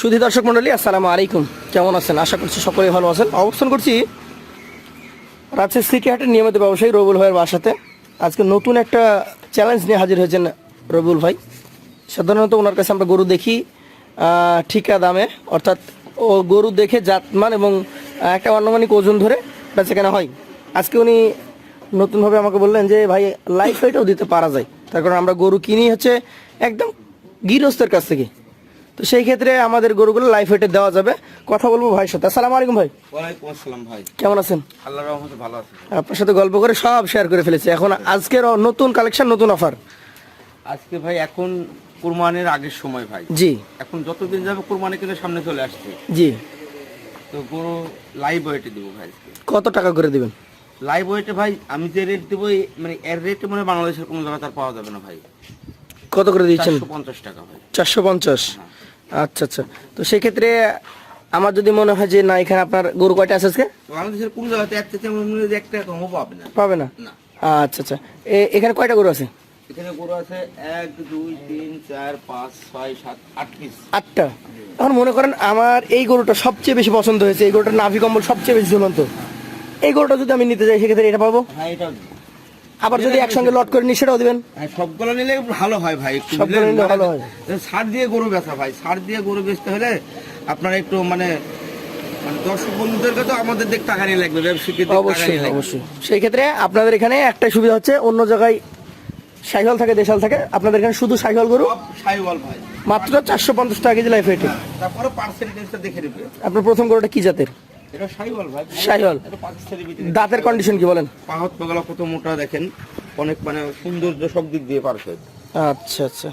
সুধী দর্শক মন্ডলী আসসালামু আলাইকুম। কেমন আছেন? আশা করছি সকলেই ভালো আছেন। অবস্থান করছি রাজশাহী সিটি হাটের নিয়মিত ব্যবসায়ী রবুল ভাইয়ের বাসাতে। আজকে নতুন একটা চ্যালেঞ্জ নিয়ে হাজির হয়েছেন রবুল ভাই। সাধারণত ওনার কাছে আমরা গরু দেখি ঠিকা দামে, অর্থাৎ ও গরু দেখে জাতমান এবং একটা আনুমানিক ওজন ধরে বেচা কেনা হয়। আজকে উনি নতুনভাবে আমাকে বললেন যে, ভাই লাইফ ওয়েটও দিতে পারা যায়। তার কারণ আমরা গরু কিনি হচ্ছে একদম গৃহস্থের কাছ থেকে। তো সেই ক্ষেত্রে আমাদের গরুগুলো লাইফ ওয়েটে দেওয়া যাবে। কথা বলব ভাইয়ের সাথে। আসসালামু আলাইকুম ভাই। ওয়ালাইকুম আসসালাম ভাই। কেমন আছেন? আল্লাহ রহমতে ভালো আছে আপনার সাথে গল্প করে সব শেয়ার করে ফেলেছি। এখন আজকের নতুন কালেকশন নতুন অফার আজকে ভাই এখন কুরবানির আগের সময় ভাই। জি। এখন যতদিন যাবে কুরবানি কিন্তু সামনে চলে আসছে। জি। তো গরু লাইভ ওয়েটে দিব ভাই আজকে। কত টাকা করে দিবেন? লাইভ ওয়েটে ভাই আমি যে রেট দেবো মানে এর রেটে মানে বাংলাদেশের কোনো জায়গায় তার পাওয়া যাবে না ভাই। কত করে দিচ্ছেন? চারশো পঞ্চাশ টাকা ভাই। চারশো পঞ্চাশ। আচ্ছা আচ্ছা। তো সেক্ষেত্রে আমার যদি মনে হয় যে না এখানে আপনার গরু কয়টা আছে আজকে? বাংলাদেশের কোন জায়গাতে একটা তেমন যে একটা কমও পাবে না। পাবে না? না। আচ্ছা আচ্ছা। এখানে কয়টা গরু আছে? এখানে গরু আছে এক দুই তিন চার পাঁচ ছয় সাত আট পিস। আটটা? এখন মনে করেন আমার এই গরুটা সবচেয়ে বেশি পছন্দ হয়েছে এই গরুটার নাভি কম্বল সবচেয়ে বেশি ঝুলন্ত। এই গরুটা যদি আমি নিতে যাই সেক্ষেত্রে এটা পাবো? হ্যাঁ এটা আবার যদি একসঙ্গে লট করে নি সেটাও দিবেন। হ্যাঁ, সবগুলো নিলে ভালো হয় ভাই সবগুলো নিলে ভালো হয়। সার দিয়ে গরু বেচা ভাই সার দিয়ে গরু বেচতে হলে আপনার একটু মানে মানে দর্শক বন্ধুদেরকে তো আমাদের দিক টাকা লাগবে ব্যবসায়ীকে অবশ্যই অবশ্যই। সেই ক্ষেত্রে আপনাদের এখানে একটা সুবিধা হচ্ছে অন্য জায়গায় সাইকেল থাকে দেশাল থাকে আপনাদের এখানে শুধু সাইকেল গরু? ভাই। মাত্র চারশো পঞ্চাশ টাকা কেজি লাইফ রেটে তারপরে পার্সেন্টেজটা দেখে নেবে। আপনার প্রথম গরুটা কি জাতের? এটা ভাই। এটা দাঁতের কন্ডিশন কি বলেন? পাহত পাগলা কত মোটা দেখেন অনেক মানে সৌন্দর্য সব দিক দিয়ে পারফেক্ট আচ্ছা আচ্ছা।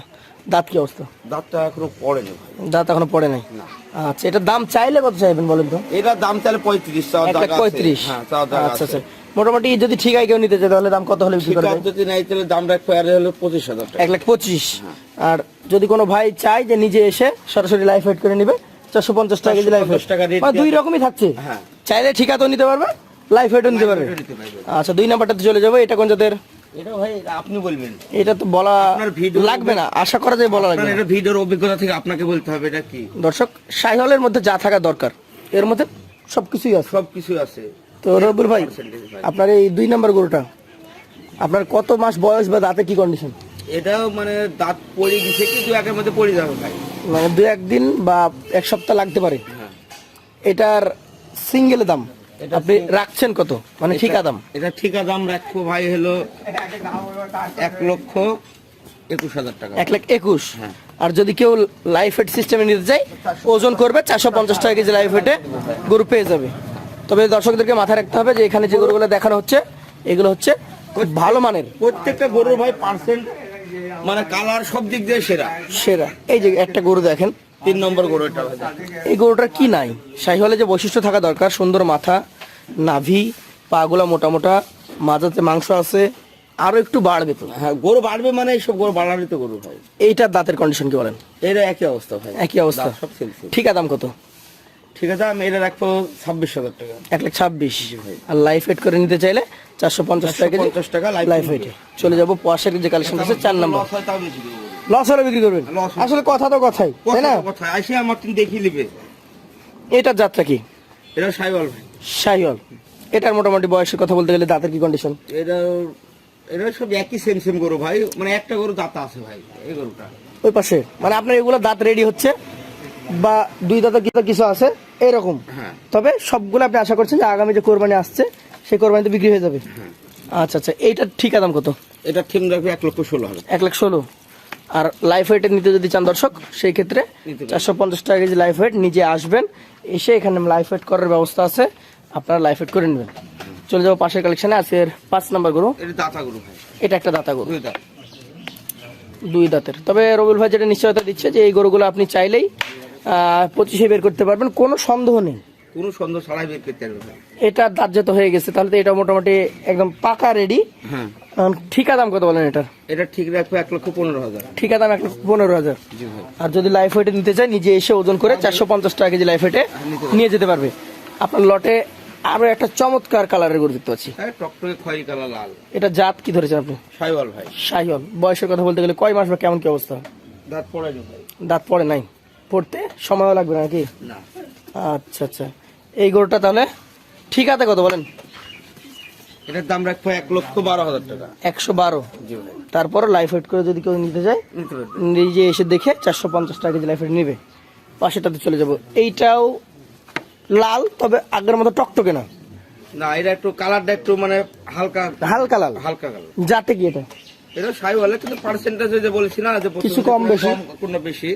দাঁত কি অবস্থা? দাঁতটা এখনও পড়েনি ভাই। দাঁত এখনও পড়ে নাই? আচ্ছা এটার দাম চাইলে কত চাইবেন বলেন তো? এটার দাম তাহলে পঁয়ত্রিশ আছে। পঁয়ত্রিশ। হ্যাঁ আচ্ছা আচ্ছা। মোটামুটি যদি ঠিক হয় কেউ নিতে চায় তাহলে দাম কত হলে বিক্রি করবে? পদ্ধতি নাই তাহলে দাম রাখব আর হলো পঁচিশ হাজার এক লাখ পঁচিশ। আর যদি কোনো ভাই চায় যে নিজে এসে সরাসরি লাইফ হেড করে নিবে চারশো পঞ্চাশ টাকা কেজি লাইফ 450 টাকা rate দুই রকমই থাকছে। হ্যাঁ। চাইলে ঠিকাতেও নিতে পারবে লাইফ হেডও নিতে পারবে। আচ্ছা দুই নাম্বারটাতে চলে যাব এটা কোন জাতের? এটা ভাই আপনি বলবেন। এটা তো বলা আপনার লাগবে না আশা করা যায় বলা লাগবে এটা ভিডিওর অভিজ্ঞতা থেকে আপনাকে বলতে হবে এটা কি? দর্শক সাইহলের মধ্যে যা থাকা দরকার এর মধ্যে সবকিছুই আছে। সব কিছু আছে। তো রবির ভাই। আপনার এই দুই নাম্বার গরুটা আপনার কত মাস বয়স বা দাঁতে কি কন্ডিশন এটাও মানে দাঁত পড়ে গেছে কি দু একের মধ্যে পড়ে যাবে ভাই। মানে দু একদিন বা এক সপ্তাহ লাগতে পারে। হ্যাঁ। এটার সিঙ্গেল দাম আপনি রাখছেন কত? মানে ঠিকা দাম। এটা ঠিকা দাম রাখব ভাই হলো এক লক্ষ একুশ হাজার টাকা। এক লাখ একুশ। হ্যাঁ। আর যদি কেউ লাইফ হেড সিস্টেমে নিতে চায় ওজন করবে চারশো পঞ্চাশ টাকা কেজি লাইফ হেডে গরু পেয়ে যাবে। তবে দর্শকদেরকে মাথায় রাখতে হবে যে এখানে যে গরুগুলো দেখানো হচ্ছে এগুলো হচ্ছে খুব ভালো মানের। প্রত্যেকটা গরুর ভাই পার্সেন্ট মানে কালার সব দিক দিয়ে সেরা। সেরা। এই যে একটা গরু দেখেন তিন নম্বর গরু এটা এই গরুটার কি নাই? শাহিওয়ালে যে বৈশিষ্ট্য থাকা দরকার সুন্দর মাথা নাভি পাগুলা মোটা মোটা মাজাতে মাংস আছে আরও একটু বাড়বে তো। হ্যাঁ গরু বাড়বে মানে এইসব গরু বাড়ারই তো গরু ভাই এইটার দাঁতের কন্ডিশন কি বলেন? এটা একই অবস্থা ভাই। একই অবস্থা। ঠিকা দাম কত? ঠিক আছে আমি এটা রাখব ছাব্বিশ হাজার টাকা। এক লাখ ছাব্বিশ। ভাই। আর লাইফ হেড করে নিতে চাইলে চারশো পঞ্চাশ টাকা 450 টাকা লাইফ হেড চলে যাব পয়াশের যে কালেকশন আছে চার নম্বর লস হলে বিক্রি করবেন? আসলে কথা তো কথাই তাই না? কথা আসে আমার তুমি দেখিয়ে নিবে এটার যাত্রা কি? এটা সাইওয়াল ভাই। শাহিওয়াল এটার মোটামুটি বয়সের কথা বলতে গেলে দাঁতের কি কন্ডিশন এটা এটা সব একই সেম সেম গরু ভাই। মানে একটা গরু দাঁতা আছে ভাই এই গরুটা। ওই পাশে। মানে আপনার এগুলো দাঁত রেডি হচ্ছে? বা দুই দাঁতের কিছু কিছু আছে এরকম। হ্যাঁ। তবে সবগুলো আপনি আশা করছেন যে আগামী যে কোরবানি আসছে সেই কোরবানিতে বিক্রি হয়ে যাবে? আচ্ছা আচ্ছা এইটার ঠিকা দাম কত? এটা থিম রাখবে এক লক্ষ ষোলো হাজার। এক লাখ ষোলো। আর লাইফ ওয়েটে নিতে যদি চান দর্শক সেই ক্ষেত্রে চারশো পঞ্চাশ টাকা কেজি লাইফ ওয়েট নিজে আসবেন এসে এখানে লাইফ ওয়েট করার ব্যবস্থা আছে আপনারা লাইফ ওয়েট করে নেবেন। চলে যাব পাশের কালেকশনে আজকের পাঁচ নাম্বার গরু। এটা দাঁতা গরু এটা একটা দাতা গরু। দুই দাঁতের। তবে রবিউল ভাই যেটা নিশ্চয়তা দিচ্ছে যে এই গরুগুলো আপনি চাইলেই পঁচিশে বের করতে পারবেন কোনো সন্দেহ নেই। কোনো সন্দেহ ছাড়াই বের করতে পারবে ভাই। এটা দাঁত যত হয়ে গেছে তাহলে তো এটা মোটামুটি একদম পাকা রেডি হ্যাঁ। ঠিকা দাম কত বলেন এটার? এটা ঠিক রাখবে এক লক্ষ পনেরো হাজার। ঠিকা দাম এক লক্ষ পনেরো হাজার। আর যদি লাইফ ওয়েটে নিতে চায় নিজে এসে ওজন করে চারশো পঞ্চাশ টাকা কেজি লাইফ ওয়েটে নিয়ে যেতে পারবে। আপনার লটে আরও একটা চমৎকার কালারের গরু দেখতে পাচ্ছি। হ্যাঁ টকটকে খয়েরি কালার লাল। এটা জাত কি ধরেছেন আপনি? সাইওয়াল ভাই। শাহিওয়াল বয়সের কথা বলতে গেলে কয় মাস বা কেমন কি অবস্থা? দাঁত ভাই। দাঁত পড়ে নাই। পড়তে সময়ও লাগবে নাকি? না। আচ্ছা আচ্ছা। এই গরুটা তাহলে ঠিক আছে কত বলেন? এটার দাম রাখব এক লক্ষ বারো হাজার টাকা। একশো বারো? তারপর লাইফ ওয়েট করে যদি কেউ নিতে যায় নিজে এসে দেখে চারশো পঞ্চাশ টাকা কেজি লাইফ ওয়েট নেবে। পাশেটাতে চলে যাব। এইটাও লাল তবে আগের মতো টকটকে না? না এটা একটু কালারটা একটু মানে হালকা হালকা লাল? হালকা কালার। যাতে কি এটা? এটা সাইওয়ালে কিন্তু পার্সেন্টেজ যে বলেছি না যে কিছু কম বেশি।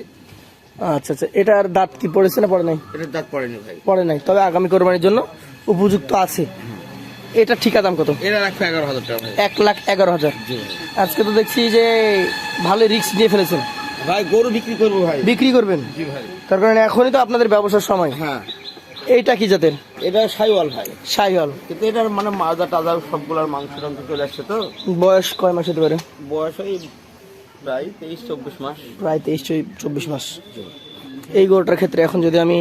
আচ্ছা আচ্ছা। এটার দাঁত কি পড়েছে না পড়ে নাই? এটার দাঁত পড়েনি ভাই। পড়ে নাই। তবে আগামী কোরবানির জন্য উপযুক্ত আছে। এটা ঠিকা দাম কত? এটা রাখব এগারো হাজার টাকা এক লাখ এগারো হাজার। আজকে তো দেখছি যে ভালো রিস্ক দিয়ে ফেলেছেন। ভাই গরু বিক্রি করব ভাই। বিক্রি করবেন? জি ভাই। তার কারণে এখনই তো আপনাদের ব্যবসার সময়। হ্যাঁ। এইটা কি জাতের? এটা সাইওয়াল ভাই। সাইহল কিন্তু এটার মানে মাজা টাজা সবগুলার মাংস টাংস চলে আসছে তো। বয়স কয় মাস হতে পারে? বয়স ওই প্রায় তেইশ চব্বিশ মাস। প্রায় তেইশ চব্বিশ মাস। এই গরুটার ক্ষেত্রে এখন যদি আমি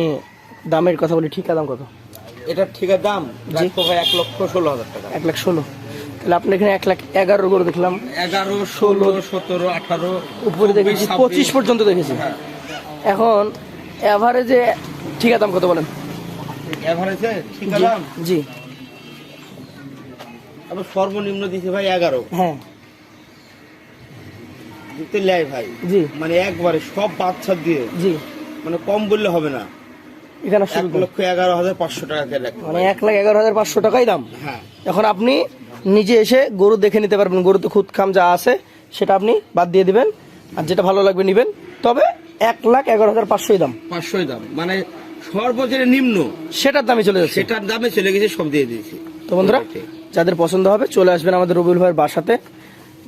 দামের কথা বলি ঠিকা দাম কত? এটার ঠিকার দাম রাখব ভাই এক লক্ষ ষোলো হাজার টাকা। এক লাখ ষোলো। তাহলে আপনি এখানে এক লাখ এগারো গরু দেখলাম। এগারো ষোলো সতেরো আঠারো উপরে দেখেছি পঁচিশ পর্যন্ত দেখেছি। হ্যাঁ। এখন এভারেজে ঠিকা দাম কত বলেন? এভারেজে ঠিকার জি, দাম? জি। আবার সর্বনিম্ন দিছে ভাই এগারো। হ্যাঁ। দিতে ভাই। জি। মানে একবারে সব বাচ্চা দিয়ে। জি। মানে কম বললে হবে না। এখানে এক লক্ষ এগারো হাজার পাঁচশো টাকা মানে এক লাখ এগারো হাজার পাঁচশো টাকাই দাম। হ্যাঁ। এখন আপনি নিজে এসে গরু দেখে নিতে পারবেন গরুতে খুদ খাম যা আছে সেটা আপনি বাদ দিয়ে দিবেন আর যেটা ভালো লাগবে নিবেন। তবে এক লাখ এগারো হাজার পাঁচশোই দাম। পাঁচশোই দাম। মানে সর্বোচ্চ নিম্ন। সেটার দামে চলে যাচ্ছে। সেটার দামে চলে গেছে সব দিয়ে দিয়েছি। তো বন্ধুরা যাদের পছন্দ হবে চলে আসবেন আমাদের রবিউল ভাইয়ের বাসাতে।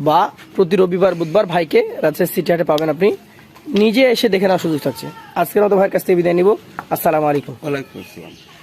বা প্রতি রবিবার, বুধবার ভাইকে রাজশাহী সিটি হাটে পাবেন আপনি। নিজে এসে দেখে নেওয়ার সুযোগ থাকছে। আজকের মতো ভাইয়ের কাছ থেকে বিদায় নিব। আসসালামু আলাইকুম। ওয়ালাইকুম আসসালাম।